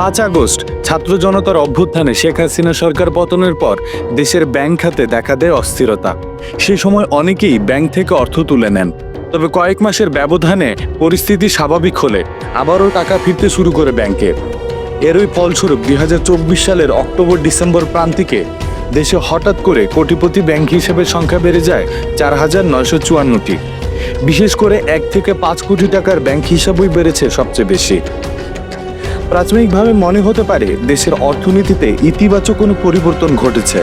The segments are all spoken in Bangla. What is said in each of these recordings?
পাঁচ আগস্ট ছাত্র জনতার অভ্যুত্থানে শেখ হাসিনা সরকার পতনের পর দেশের ব্যাংক খাতে দেখা দেয় অস্থিরতা। সে সময় অনেকেই ব্যাংক থেকে অর্থ তুলে নেন। তবে কয়েক মাসের ব্যবধানে পরিস্থিতি স্বাভাবিক হলে আবারও টাকা ফিরতে শুরু করে ব্যাংকে। এরই ফলস্বরূপ দুই হাজার চব্বিশ সালের অক্টোবর ডিসেম্বর প্রান্তিকে দেশে হঠাৎ করে কোটিপতি ব্যাংক হিসেবে সংখ্যা বেড়ে যায় চার হাজার নয়শো চুয়ান্নটি। বিশেষ করে এক থেকে পাঁচ কোটি টাকার ব্যাংক হিসাবই বেড়েছে সবচেয়ে বেশি। প্রাথমিকভাবে মনে হতে পারে দেশের অর্থনীতিতে ইতিবাচক কোনো পরিবর্তন ঘটেছে।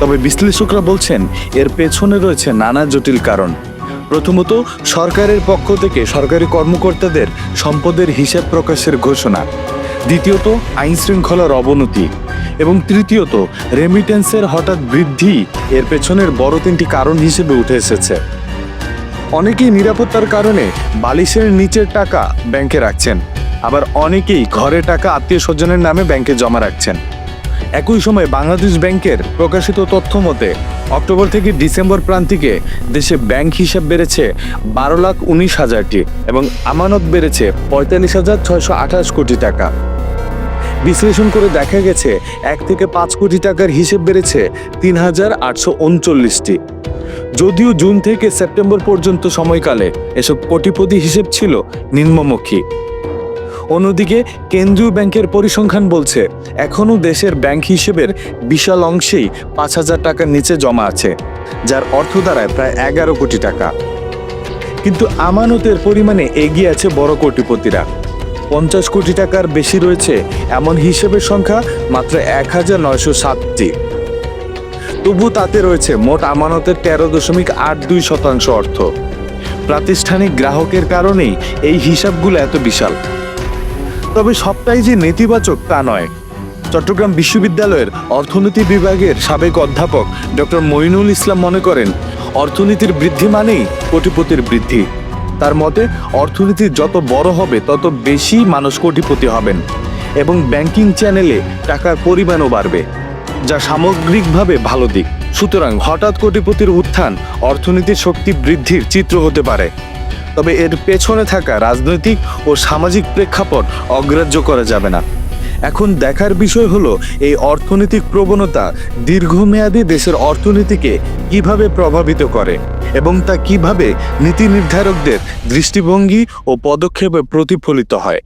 তবে বিশ্লেষকরা বলছেন, এর পেছনে রয়েছে নানা জটিল কারণ। প্রথমত, সরকারের পক্ষ থেকে সরকারি কর্মকর্তাদের সম্পদের হিসাব প্রকাশের ঘোষণা। দ্বিতীয়ত আইন শৃঙ্খলার অবনতি। এবং তৃতীয়ত রেমিটেন্সের হঠাৎ বৃদ্ধি এর পেছনের বড় তিনটি কারণ হিসেবে উঠে এসেছে। অনেকেই নিরাপত্তার কারণে বালিশের নিচের টাকা ব্যাংকে রাখছেন। আবার অনেকেই ঘরে টাকা আত্মীয় স্বজনের নামে ব্যাংকে জমা রাখছেন। একই সময় বাংলাদেশ ব্যাংকের প্রকাশিত তথ্য মতে, অক্টোবর থেকে ডিসেম্বর প্রান্তিকে দেশে ব্যাংক হিসাব বেড়েছে বারো লাখ উনিশ হাজারটি এবং আমানত বেড়েছে পঁয়তাল্লিশ হাজার ছয়শো আঠাশ কোটি টাকা। বিশ্লেষণ করে দেখা গেছে, এক থেকে পাঁচ কোটি টাকার হিসেব বেড়েছে তিন হাজার আটশো উনচল্লিশটি। যদিও জুন থেকে সেপ্টেম্বর পর্যন্ত সময়কালে এসব কোটিপতি হিসেব ছিল নিম্নমুখী। অন্যদিকে, কেন্দ্রীয় ব্যাংকের পরিসংখ্যান বলছে, এখনও দেশের ব্যাংক হিসেবের বিশাল অংশেই পাঁচ হাজার টাকার নিচে জমা আছে, যার অর্থ দাঁড়ায় প্রায় এগারো কোটি টাকা। কিন্তু আমানতের পরিমাণে এগিয়ে আছে বড় কোটিপতিরা। পঞ্চাশ কোটি টাকার বেশি রয়েছে এমন হিসেবের সংখ্যা মাত্র এক হাজার নয়শো সাতটি। তবু তাতে রয়েছে মোট আমানতের তেরো দশমিক আট দুই শতাংশ অর্থ। প্রাতিষ্ঠানিক গ্রাহকের কারণেই এই হিসাবগুলো এত বিশাল। তবে সবটাই যে নেতিবাচক তা নয়। চট্টগ্রাম বিশ্ববিদ্যালয়ের অর্থনীতি বিভাগের সাবেক অধ্যাপক ডক্টর মইনুল ইসলাম মনে করেন, অর্থনীতির বৃদ্ধি মানেই কোটিপতির বৃদ্ধি। তার মতে, অর্থনীতি যত বড় হবে, তত বেশি মানুষ কোটিপতি হবেন এবং ব্যাংকিং চ্যানেলে টাকার পরিমাণও বাড়বে, যা সামগ্রিকভাবে ভালো দিক। সুতরাং হঠাৎ কোটিপতির উত্থান অর্থনীতির শক্তি বৃদ্ধির চিত্র হতে পারে। তবে এর পেছনে থাকা রাজনৈতিক ও সামাজিক প্রেক্ষাপট অগ্রাহ্য করা যাবে না। এখন দেখার বিষয় হলো, এই অর্থনৈতিক প্রবণতা দীর্ঘমেয়াদী দেশের অর্থনীতিকে কীভাবে প্রভাবিত করে এবং তা কীভাবে নীতি নির্ধারকদের দৃষ্টিভঙ্গি ও পদক্ষেপে প্রতিফলিত হয়।